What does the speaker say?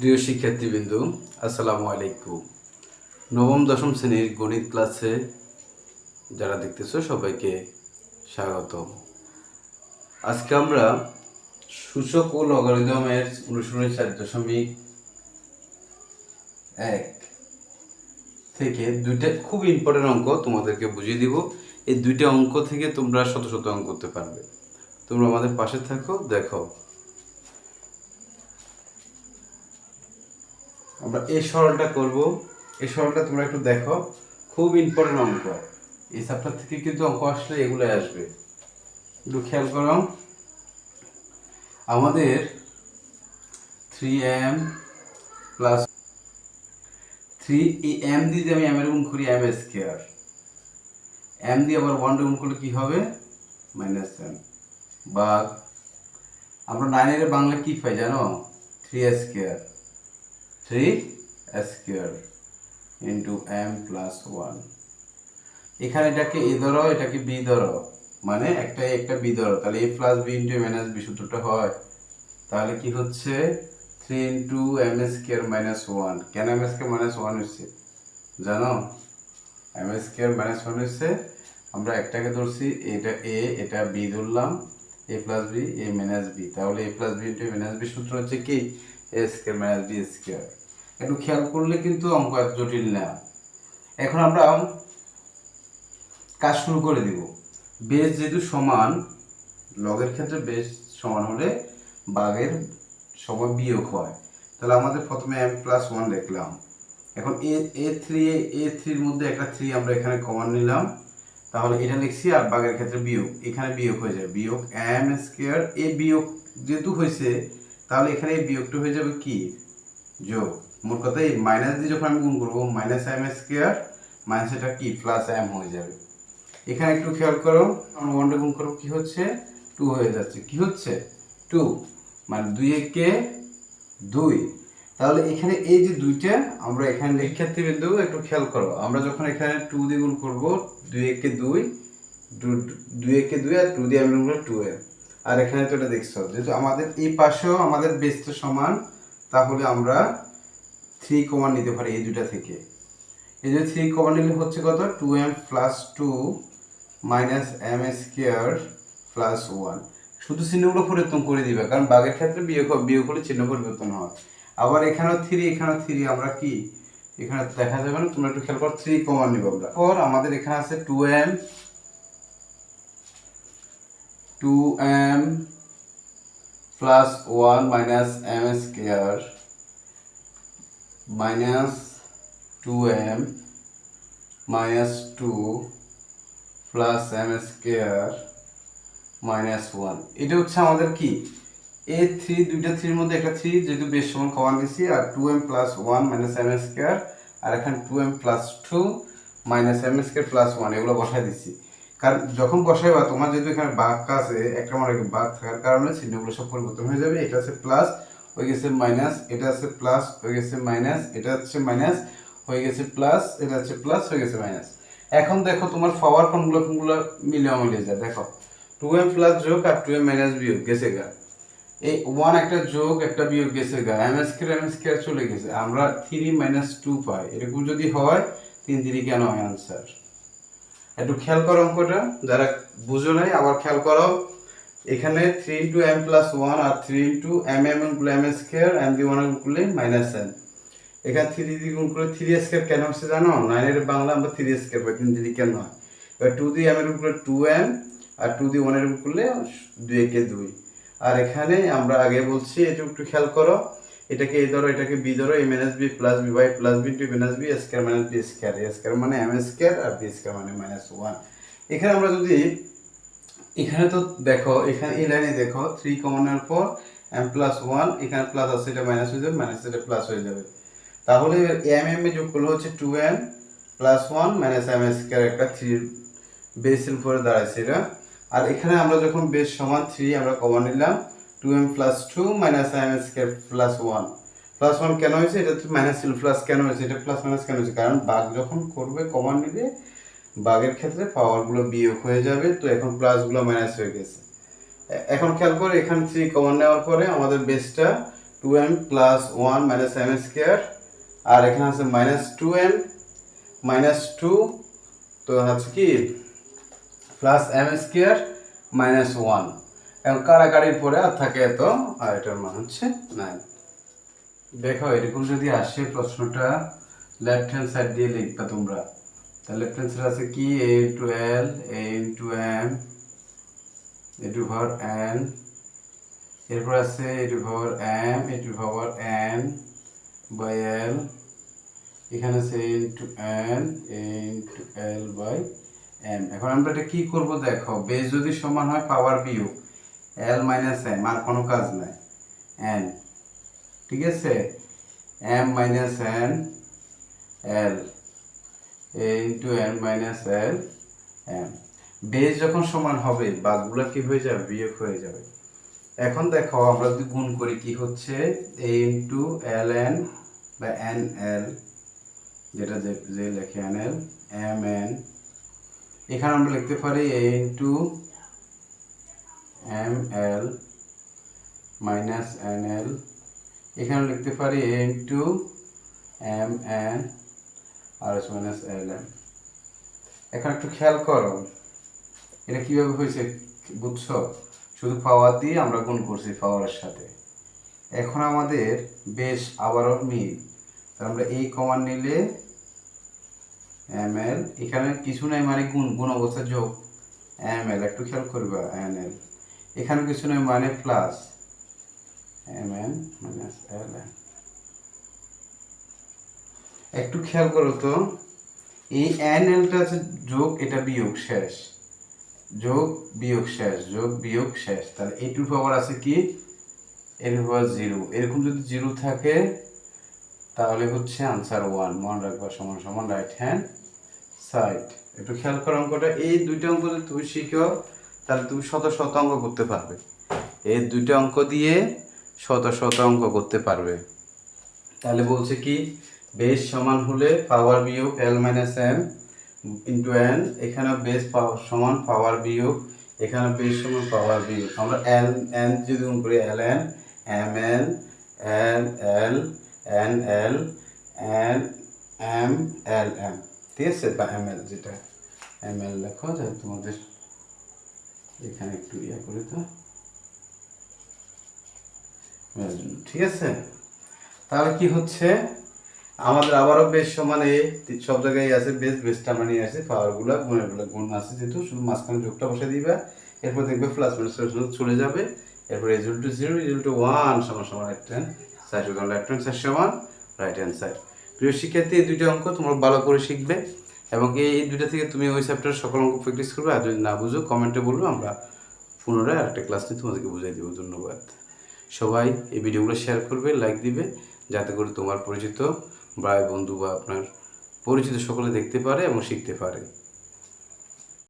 প্রিয় শিক্ষার্থীবৃন্দু, আসসালামু আলাইকুম। নবম, দশম শ্রেণির গণিত ক্লাসে যারা দেখতেছো সবাইকে স্বাগত আজকে আমরা সূচক ও লগারিদমের অনুসরণের চার দশমিক এক থেকে দুইটা খুব ইম্পর্টেন্ট অঙ্ক তোমাদেরকে বুঝিয়ে দিব। এই দুইটা অঙ্ক থেকে তোমরা শত শত অঙ্ক করতে পারবে। তোমরা আমাদের পাশে থাকো, দেখো। আমরা এই সরলটা করব। এই সরলটা তোমরা একটু দেখো। খুব ইম্পর্টেন্ট অঙ্ক। এই চ্যাপ্টার থেকে কিন্তু অঙ্ক আসলে এগুলো আসবে। একটু খেয়াল করো। আমাদের থ্রি এম প্লাস থ্রি এই এম দিয়ে যদি আমি এম এর গুণ করি এম স্কোয়ার এম দিয়ে আবার ওয়ান গুণ করলে কি হবে? মাইনাস এম বা আমরা নাইনের বাংলা কি পাই জানো? Three square three square into M plus one এখানে এটাকে এ ধরো, এটাকে বি ধরো। মানে একটা একটা বি ধরো। তাহলে A plus B into minus B সূত্রটা হয়। তাহলে কি হচ্ছে? Three into M square minus one কেন এম স্কোয়ার মাইনাস ওয়ান হচ্ছে জানো? এম স্কোয়ার মাইনাস ওয়ান হচ্ছে আমরা একটাকে ধরছি, এটা এ এটা বি ধরলাম। A plus B A minus B তাহলে A plus B into minus B সূত্র হচ্ছে কি? A square minus B square একটু খেয়াল করলে কিন্তু অঙ্ক এত জটিল না। এখন আমরা কাজ শুরু করে দিব। বেস যেহেতু সমান, লগের ক্ষেত্রে বেস সমান হলে বাঘের সময় বিয়োগ হয়। তাহলে আমাদের প্রথমে এম প্লাস ওয়ান দেখলাম। এখন এ এ থ্রি এ এ থ্রির মধ্যে একটা থ্রি আমরা এখানে কমান নিলাম। তাহলে এটা লিখছি আর বাঘের ক্ষেত্রে বিয়োগ। এখানে বিয়োগ হয়ে যায় বিয়োগ এম স্কোয়ার এ বিয়োগ যেহেতু হয়েছে, তাহলে এখানে এই বিয়োগটা হয়ে যাবে কি? যোগ। মোট কথা এই মাইনাস দিয়ে যখন আমি গুণ করব মাইনাস এম স্কোয়ার মাইনাস এটা কি? প্লাস এম হয়ে যাবে। এখানে একটু খেয়াল করো, আমরা ওয়ানটা গুণ করব, কি হচ্ছে? টু হয়ে যাচ্ছে। কি হচ্ছে? টু মানে দুই একে দুই। তাহলে এখানে এই যে দুইটা, আমরা এখানে শিক্ষার্থী বিন্দু একটু খেয়াল করো। আমরা যখন এখানে টু দিয়ে গুণ করব, দুই একে দুই দুই একে দুই আর টু দিয়ে আমি গুণ করব টু এ আর এখানে তো এটা দেখছ, যেহেতু আমাদের এই পাশেও আমাদের বেসটা সমান, তাহলে আমরা থ্রি কমান নিতে পারি এই দুটা থেকে। এই যে থ্রি কমান নিলে হচ্ছে কত? Two M plus two minus M square plus one শুধু চিহ্নগুলো পরিবর্তন করে দিবে, কারণ বাঘের ক্ষেত্রে বিয়োগ বিয়োগ হলে চিহ্ন পরিবর্তন হয়। আবার এখানেও থ্রি এখানেও থ্রি আমরা কি? এখানে দেখা যাবে না, তোমরা একটু খেয়াল করো থ্রি কমান নিব আমরা। ওর আমাদের এখানে আছে two M two M plus one minus M square minus two M minus two plus M square minus one. এটা হচ্ছে আমাদের কি? এ থ্রি, দুইটা থ্রির মধ্যে একটা থ্রি, যেহেতু বেশ সমান কমান দিছি, আর two M plus one minus M square, আর এখানে two M plus two minus M plus one, এগুলো বসাই দিচ্ছি কারণ যখন বসাইবা, তোমার যেহেতু এখানে বাঘ আছে, একটা মানে বাঘ থাকার কারণে চিহ্নগুলো সব পরিবর্তন হয়ে যাবে, এটা আছে প্লাস হয়ে গেছে মাইনাস এটা আছে প্লাস হয়ে গেছে মাইনাস এটা হচ্ছে মাইনাস হয়ে গেছে প্লাস এটা হচ্ছে প্লাস হয়ে গেছে মাইনাস এখন দেখো তোমার পাওয়ার কোনগুলো কোনগুলো মিলে মিলে যায়, দেখো। টু এম প্লাস যোগ আর টু এম মাইনাস বিয়োগ, গেছে গা। এই ওয়ান একটা যোগ, একটা বিয়োগ, গেছে গা। এম স্কোয়ার এম স্কোয়ার চলে গেছে। আমরা থ্রি মাইনাস টু পাই। এরকম যদি হয়, তিন তিনই কেন হয়? আনসার একটু খেয়াল করো অঙ্কটা। যারা বুঝো নাই, আবার খেয়াল করো এখানে three into M plus one আর থ্রি ইন্টু এম এমগুলো এম এস স্কোয়ার এম দি ওয়ানগুলো মাইনাস এন এখানে থ্রি দিয়ে গুণ করে থ্রি স্কোয়ার কেন হচ্ছে জানো? নাইনের বাংলা আমরা থ্রি স্কোয়ার পাই, তিন দিদি কেন হয়? এবার টু দিয়ে এম এর উপরে টু এম আর টু দিয়ে ওয়ানের করলে দুই একে দুই। আর এখানে আমরা আগে বলছি এটা একটু খেয়াল করো, এটাকে এ ধরো, এটাকে বি ধরো M N S B plus B by plus B two minus B square minus B square square মানে এম এস স্কোয়ার আর বি স্কোয়ার মানে মাইনাস ওয়ান এখানে আমরা যদি এখানে তো দেখো, এখানে এই লাইনে দেখো থ্রি কমনের পর এম প্লাস ওয়ান এখানে প্লাস আছে, এটা মাইনাস হয়ে যাবে মাইনাস এটা প্লাস হয়ে যাবে। তাহলে এম এম এ যোগ করলে হচ্ছে two M plus one minus M S একটা থ্রি বেসের উপরে দাঁড়াইছে এটা। আর এখানে আমরা যখন বেস সমান থ্রি আমরা কমন নিলাম two M plus two minus M S plus one plus one কেন হয়েছে? এটা তো মাইনাস প্লাস কেন হয়েছে? এটা প্লাস মাইনাস কেন হয়েছে? কারণ বাঘ যখন করবে কমন নিলে বাঘের ক্ষেত্রে পাওয়ারগুলো বিয়োগ হয়ে যাবে, তো এখন প্লাসগুলো মাইনাস হয়ে গেছে। এখন খেয়াল করে, এখান থ্রি কমন নেওয়ার পরে আমাদের বেসটা two M plus one minus M square আর এখানে আছে minus two M minus two তো হচ্ছে কি? Plus M square minus one এবং কারাকারির পরে আর থাকে তো, আর এটার মান হচ্ছে নাইন দেখো, এরকম যদি আসে প্রশ্নটা লেফট হ্যান্ড সাইড দিয়ে লিখবা তোমরা। তাহলে লেফট আছে কি? A two L A into M A two power N এরপর আছে A two power M A two power N by L এখানে আছে A into N A into L by M এখন আমরা এটা কী করব দেখো বেস যদি সমান হয় পাওয়ার বিয়োগ এল মাইনাস এম আর কোনো কাজ নাই। এন ঠিক আছে? M minus N L A into N minus L M base যখন সমান হবে বাঘগুলো কি হয়ে যাবে? বিয়োগ হয়ে যাবে। এখন দেখো, আমরা যদি গুণ করি, কি হচ্ছে? এ ইন্টু এল এন বা এন এল যেটা যে যে লেখে এন এল এম এন এখানে আমরা লিখতে পারি A into M L minus N L এখানে লিখতে পারি এ ইন্টু এম এন আর এস মাইনাস এল এম। এখন একটু খেয়াল করো, এটা কীভাবে হয়েছে বুঝছ? শুধু পাওয়ার দিয়ে আমরা গুণ করছি পাওয়ারের সাথে। এখন আমাদের বেশ আবারও মিল। আমরা এই কমান নিলে এম এল, এখানে কিছু নাই মানে গুণ গুণ অবস্থা যোগ এম এল। একটু খেয়াল করবা, এন এল। এখানে কিছু নাই মানে plus M N minus L N একটু খেয়াল করো তো, এই এন এলটা আছে যোগ, এটা বিয়োগ শেষ। যোগ, বিয়োগ শেষ, যোগ, বিয়োগ শেষ। তাহলে এই টু পাওয়ার আছে কি? এর পাওয়ার জিরো এরকম যদি জিরো থাকে, তাহলে হচ্ছে আনসার ওয়ান মনে রাখবা, সমান সমান রাইট হ্যান্ড সাইড একটু খেয়াল করো অঙ্কটা। এই দুইটা অঙ্ক যদি তুমি শিখো, তাহলে তুমি শত শত অঙ্ক করতে পারবে। এই দুইটা অঙ্ক দিয়ে শত শত অঙ্ক করতে পারবে। তাহলে বলছে কি বেস সমান হলে পাওয়ার বিয়োগ L minus M into N এখানে বেস সমান পাওয়ার বিয়োগ এখানে বেস সমান পাওয়ার বিয়োগ। আমরা এল এন যদি গুণ করি L N M N L L N L N M L M ঠিক আছে? বা এম এল যেটা এম এল লেখো, যে তোমাদের এখানে একটু ইয়ে করে তো ঠিক আছে? তাহলে কি হচ্ছে? আমাদের আবারও বেশ সমানে সব জায়গায় আছে, বেশ বেসটা আমরা আছে পাওয়ারগুলো গুণেরগুলো গুণ আছে যেহেতু, শুধু মাঝখানে যোগটা বসে দিবে, এরপর দেখবে প্লাস মাইনাস চলে যাবে, এরপর result two zero result two one সমান সমান রাইট হ্যান্ড সাইড সুতরাং লেফট হ্যান্ড সাইড সমান রাইট হ্যান্ড সাইড প্রিয় শিক্ষার্থী, এই দুইটা অঙ্ক তোমরা ভালো করে শিখবে এবং এই দুইটা থেকে তুমি ওই চ্যাপ্টার সকল অঙ্ক প্র্যাকটিস করবে। আর যদি না বুঝো কমেন্টে বলবে, আমরা পুনরায় আরেকটা ক্লাস নিয়ে তোমাদেরকে বুঝাই দেবো। ধন্যবাদ। সবাই এই ভিডিওগুলো শেয়ার করবে লাইক দিবে, যাতে করে তোমার পরিচিত ভাই বন্ধু বা আপনার পরিচিত সকলে দেখতে পারে এবং শিখতে পারে।